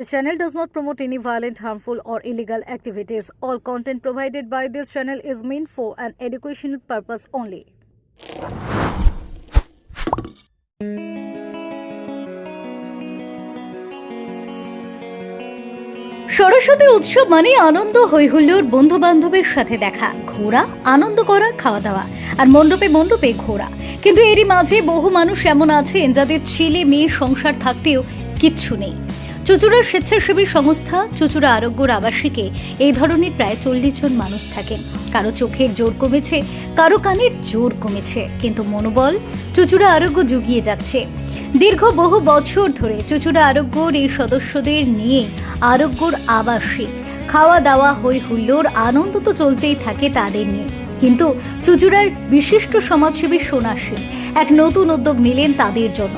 The channel does not promote any violent, harmful, or illegal activities. All content provided by this channel is meant for an educational purpose only. Saraswati উৎসব মানে আনন্দ হৈহুল্লোর বন্ধু বান্ধবের সাথে দেখা ঘোরা আনন্দ করা খাওয়া দাওয়া আর মণ্ডপে মণ্ডপে ঘোরা কিন্তু এরই মাঝে বহু মানুষ এমন আছেন যাদের ছেলে মেয়ে সংসার থাকতেও কিচ্ছু নেই চুচুড়ার স্বেচ্ছাসেবী সংস্থা চুচুড়া আরোগ্যর আবাসিকে এই ধরনের প্রায় চল্লিশ জন মানুষ থাকেন। কারও চোখের জোর কমেছে, কারও কানের জোর কমেছে, কিন্তু মনোবল চুচুড়া আরোগ্য জুগিয়ে যাচ্ছে। দীর্ঘ বহু বছর ধরে চুচুড়া আরোগ্যর এই সদস্যদের নিয়ে আরোগ্যর আবাসিক খাওয়া দাওয়া হই হুল্লোর আনন্দ তো চলতেই থাকে তাদের নিয়ে। কিন্তু চুচুড়ার বিশিষ্ট সমাজসেবী সোনাশীল এক নতুন উদ্যোগ নিলেন তাদের জন্য।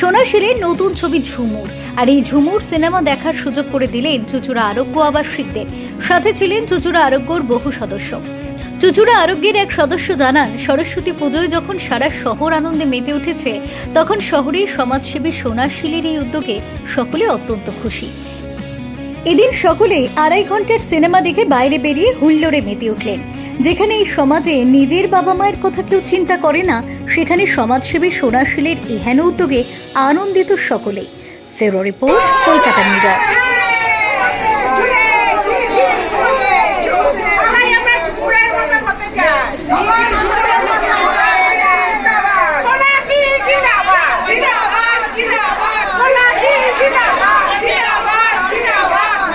সোনাশীলের নতুন ছবি ঝুমুর। আর এই ঝুমুর সিনেমা দেখার সুযোগ করে দিলেন চুচুড়া আরোগ্য আবাসিকদের। সাথে ছিলেন চুচুড়া আরোগ্যর বহু সদস্য। চুচুড়া আরোগ্যের এক সদস্য জানান, সরস্বতী পুজোয় যখন সারা শহর আনন্দে মেতে উঠেছে, তখন শহরের সমাজসেবী সোনাশীলের এই উদ্যোগে সকলে অত্যন্ত খুশি। এদিন সকলে আড়াই ঘণ্টার সিনেমা দেখে বাইরে বেরিয়ে হুল্লোড়ে মেতে উঠলেন। যেখানে এই সমাজে নিজের বাবা মায়ের কথা কেউ চিন্তা করে না, সেখানে সমাজসেবী সোনাশীলের এহেন উদ্যোগে আনন্দিত সকলেই। ফেরো রিপোর্ট, কলকাতা মিরর সবাই আমরা চুপুরের মতো হতে চাই সোনাশি জিন্দাবাদ সোনাশি জিন্দাবাদ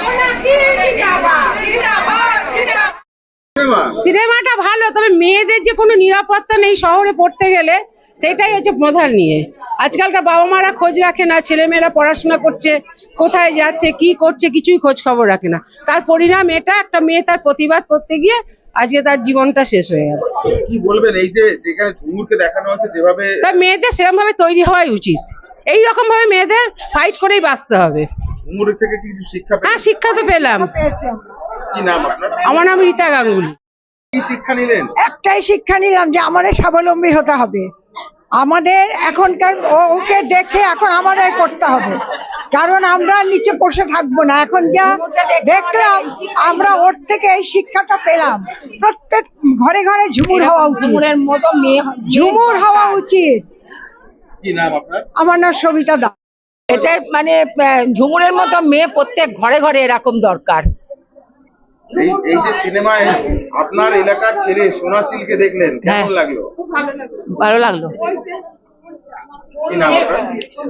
সোনাশি জিন্দাবাদ সিনেমাটা ভালো তবে মেয়েদের যে কোনো নিরাপত্তা নেই শহরে পড়তে গেলে সেটাই হচ্ছে প্রধান নিয়ে। আজকালকার বাবা মারা খোঁজ রাখে না ছেলেমেয়েরা পড়াশোনা করছে কোথায় যাচ্ছে কি করছে কিছুই খোঁজ খবর রাখে না। তার পরিণাম এটা একটা মেয়ে তার প্রতিবাদ করতে গিয়ে আজকে তার জীবনটা শেষ হয়ে গেল। কি বলবেন এই যে যেখানে ঝুমুরকে দেখানো হচ্ছে যেভাবে মেয়েদের সেরকম ভাবে তৈরি হওয়াই উচিত। এই রকম ভাবে মেয়েদের ফাইট করেই বাঁচতে হবে। ঝুমুরের থেকে কি কিছু শিক্ষা হ্যাঁ শিক্ষা তো পেলাম। কি নাম আপনার? আমার নাম রীতা গাঙ্গুলি। শিক্ষা নিলেন? একটাই শিক্ষা নিলাম যে আমাদের স্বাবলম্বী হতে হবে। আমাদের এখনকার ও- ওকে দেখে এখন আমাদের করতে হবে। কারণ আমরা নিচে বসে থাকব না। এখন যা দেখলাম আমরা ওর থেকে এই শিক্ষাটা পেলাম। প্রত্যেক ঘরে ঘরে ঝুমুর হওয়া উচিত। মতো মেয়ে ঝুমুর হওয়া উচিত। কি নাম আপনার? আমার নাম সবিতা দাস এতে মানে আহ, ঝুমুরের মতো মেয়ে প্রত্যেক ঘরে ঘরে এরকম দরকার। এই এই যে সিনেমায় আপনার এলাকার ছেলে সোনাশীলকে দেখলেন কেমন হ্যাঁ। লাগল? ভালো লাগল।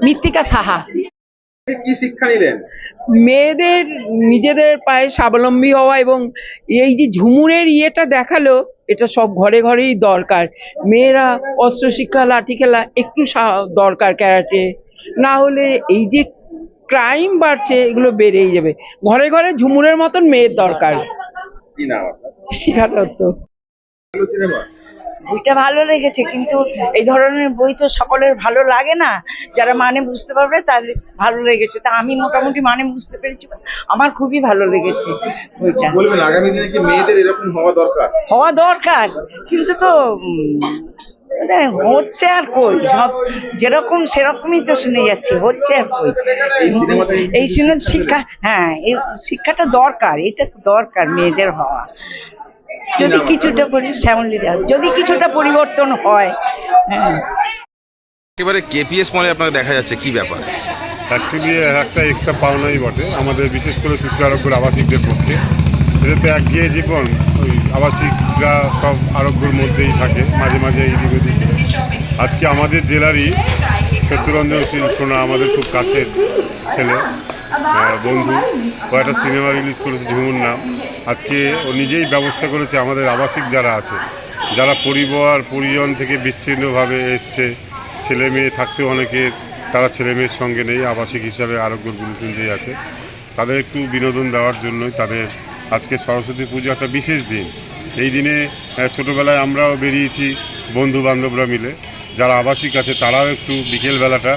মৃত্তিকা সাহা। কি শিক্ষা নিলেন? মেয়েদের নিজেদের পায়ে স্বাবলম্বী হওয়া এবং এই যে ঝুমুরের ইয়েটা দেখাল এটা সব ঘরে ঘরেই দরকার। মেয়েরা অস্ত্র শিক্ষা লাঠি খেলা একটু সা- দরকার ক্যারাটে। না হলে এই যে ক্রাইম বাড়ছে এগুলো বেড়েই যাবে। ঘরে ঘরে ঝুমুরের মতন মেয়ের দরকার। বইটা ভালো লেগেছে কিন্তু এই ধরনের বই তো সকলের ভালো লাগে না। যারা মানে বুঝতে পারবে তাদের ভালো লেগেছে। তা আমি মোটামুটি মানে বুঝতে পেরেছি আমার খুবই ভালো লেগেছে বইটা। বলবেন আগামী দিনে কি মেয়েদের এরকম হওয়া দরকার? হওয়া দরকার কিন্তু তো মানে হচ্ছে আর কই? সব যেরকম সেরকমই তো শুনে যাচ্ছি হচ্ছে আর কই? এই সিনেমা শিক্ষা হ্যাঁ এই শিক্ষাটা দরকার এটা দরকার মেয়েদের হওয়া। যদি কিছুটা পরি শ্যামলী দাস যদি কিছুটা পরিবর্তন হয় হ্যাঁ। একেবারে কেপিএস মলে আপনাকে দেখা যাচ্ছে কি ব্যাপার? অ্যাকচুয়ালি একটা এক্সট্রা পাওনাই বটে। আমাদের বিশেষ করে চুচু আরোগ্যর আবাসিকদের পক্ষে। এটাতে একঘেয়ে জীবন, ওই আবাসিকরা সব আরোগ্যর মধ্যেই থাকে, মাঝে মাঝে এইদিক ওদিক। আজকে আমাদের জেলারই সত্যরঞ্জন শীল সোনা, আমাদের খুব কাছের ছেলে বন্ধু, ও একটা সিনেমা রিলিজ করেছে, ঝুমুর নাম। আজকে ও নিজেই ব্যবস্থা করেছে, আমাদের আবাসিক যারা আছে, যারা পরিবার, পরিজন থেকে বিচ্ছিন্নভাবে এসছে, ছেলে মেয়ে থাকতেও অনেকে তারা ছেলে মেয়ের সঙ্গে নেই, আবাসিক হিসাবে আরোগ্য গুরুকুঞ্জেই আছে। তাদের একটু বিনোদন দেওয়ার জন্যই তাদের আজকে সরস্বতী পুজো একটা বিশেষ দিন। এই দিনে ছোটোবেলায় আমরাও বেরিয়েছি বন্ধু বান্ধবরা মিলে। যারা আবাসিক আছে, তারাও একটু বিকেলবেলাটা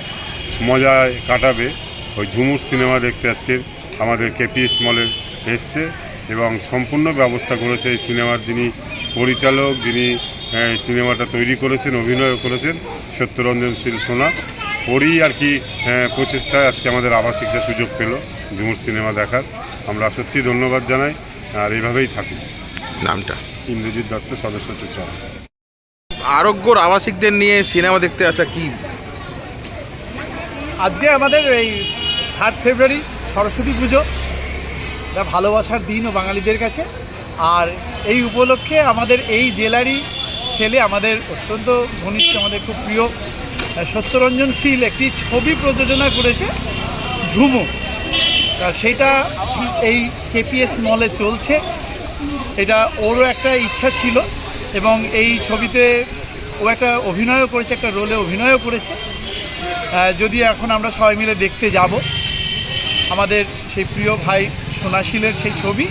মজায় কাটাবে। ওই ঝুমুর সিনেমা দেখতে আজকে আমাদের কেপিএস মলে এসছে এবং সম্পূর্ণ ব্যবস্থা করেছে এই সিনেমার যিনি পরিচালক, যিনি সিনেমাটা তৈরি করেছেন অভিনয় করেছেন, সত্যরঞ্জন শীল সোনা। ওরই আর কি প্রচেষ্টায় আজকে আমাদের আবাসিকটা সুযোগ পেল। ঝুমুর সিনেমা দেখার। আমরা সত্যি ধন্যবাদ জানাই আর এইভাবেই থাকি। নামটা? ইন্দ্রজিৎ দত্ত সদস্য চুচড়া আরোগ্যর আবাসিকদের নিয়ে সিনেমা দেখতে আসা কি? আজকে আমাদের এই থার্ড ফেব্রুয়ারি সরস্বতী পুজো। যা ভালোবাসার দিনও বাঙালিদের কাছে। আর এই উপলক্ষে আমাদের এই জেলারই ছেলে আমাদের অত্যন্ত ঘনিষ্ঠ আমাদের খুব প্রিয় সত্যরঞ্জনশীল একটি ছবি প্রযোজনা করেছে ঝুমু। সেটা এই কেপিএস মলে চলছে। এটা ওরও একটা ইচ্ছা ছিল এবং এই ছবিতে ও একটা অভিনয়ও করেছে, একটা রোলে অভিনয়ও করেছে। যদি এখন আমরা সবাই মিলে দেখতে যাব, আমাদের সেই প্রিয় ভাই সোনাশীলের সেই ছবি,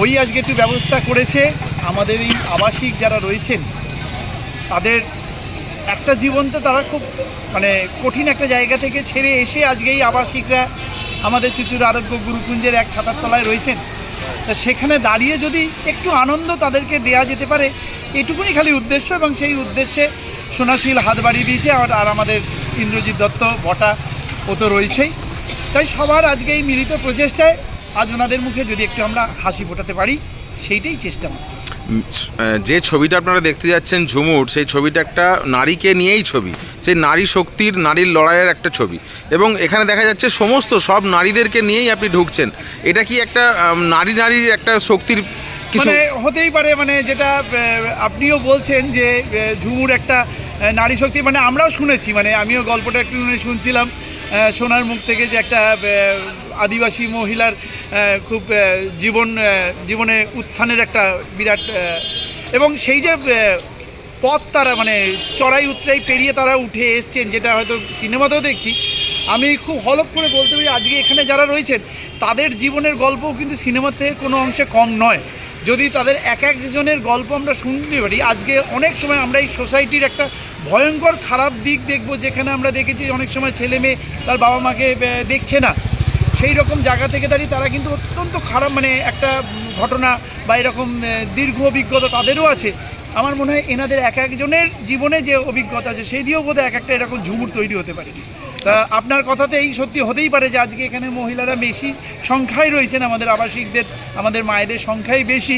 ওই আজকে একটু ব্যবস্থা করেছে আমাদের এই আবাসিক যারা রয়েছেন, তাদের একটা জীবনতে তারা খুব মানে কঠিন একটা জায়গা থেকে ছেড়ে এসে আজকে এই আবাসিকরা আমাদের চুচুর আরোগ্য গুরুকুঞ্জের এক ছাতার তলায় রয়েছেন। তা সেখানে দাঁড়িয়ে যদি একটু আনন্দ তাদেরকে দেয়া যেতে পারে, এটুকুনি খালি উদ্দেশ্য এবং সেই উদ্দেশ্যে সোনাশীল হাত বাড়িয়ে দিয়েছে আর আমাদের ইন্দ্রজিৎ দত্ত, বটা ও তো রয়েছেই। তাই সবার আজকে এই মিলিত প্রচেষ্টায় আজ ওনাদের মুখে যদি একটু আমরা হাসি ফোটাতে পারি, সেইটাই চেষ্টা মাত্র। যে ছবিটা আপনারা দেখতে যাচ্ছেন ঝুমুর, সেই ছবিটা একটা নারীকে নিয়েই ছবি। সেই নারী শক্তির, নারীর লড়াইয়ের একটা ছবি। এবং এখানে দেখা যাচ্ছে সমস্ত সব নারীদেরকে নিয়েই আপনি ঢুকছেন। এটা কি একটা নারী নারীর একটা শক্তির মানে হতেই পারে মানে যেটা আপনিও বলছেন যে ঝুমুর একটা নারী শক্তি। মানে আমরাও শুনেছি মানে আমিও গল্পটা একটু শুনছিলাম সোনার মুখ থেকে যে একটা আদিবাসী মহিলার খুব জীবন জীবনে উত্থানের একটা বিরাট এবং সেই যে পথ তারা মানে চড়াই উতরাই পেরিয়ে তারা উঠে এসছেন, যেটা হয়তো সিনেমাতেও দেখছি। আমি খুব হলপ করে বলতে পারি, আজকে এখানে যারা রয়েছেন, তাদের জীবনের গল্পও কিন্তু সিনেমাতে কোনো অংশে কম নয়। যদি তাদের এক একজনের গল্প আমরা শুনতে পারি, আজকে অনেক সময় আমরা এই সোসাইটির একটা ভয়ঙ্কর খারাপ দিক দেখব, যেখানে আমরা দেখেছি অনেক সময় ছেলে মেয়ে তার বাবা মাকে দেখছে না। সেই রকম জায়গা থেকে দাঁড়িয়ে তারা কিন্তু অত্যন্ত খারাপ মানে একটা ঘটনা বা এরকম দীর্ঘ অভিজ্ঞতা তাদেরও আছে। আমার মনে হয় এনাদের এক একজনের জীবনে যে অভিজ্ঞতা আছে সেই দিয়েও বোধহয় এক একটা এরকম ঝুমুর তৈরি হতে পারে। তা আপনার কথাতেই সত্যি হতেই পারে যে আজকে এখানে মহিলারা বেশি সংখ্যায় রয়েছেন, আমাদের আবাসিকদের, আমাদের মায়েদের সংখ্যাই বেশি।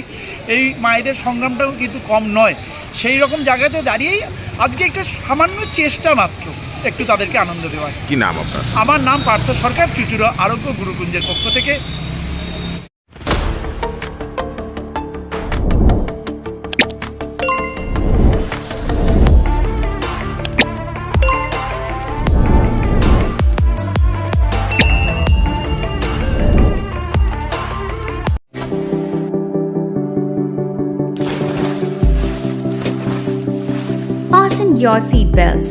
এই মায়েদের সংগ্রামটাও কিন্তু কম নয়। সেই রকম জায়গাতে দাঁড়িয়েই আজকে একটা সামান্য চেষ্টা মাত্র। একটু তাদেরকে আনন্দ দেওয়ার। কি নাম আপনার? আমার নাম পার্থ সরকার চুচুড়ো আরোগ্য গুরুকুঞ্জের পক্ষ থেকে। Fasten your seatbelts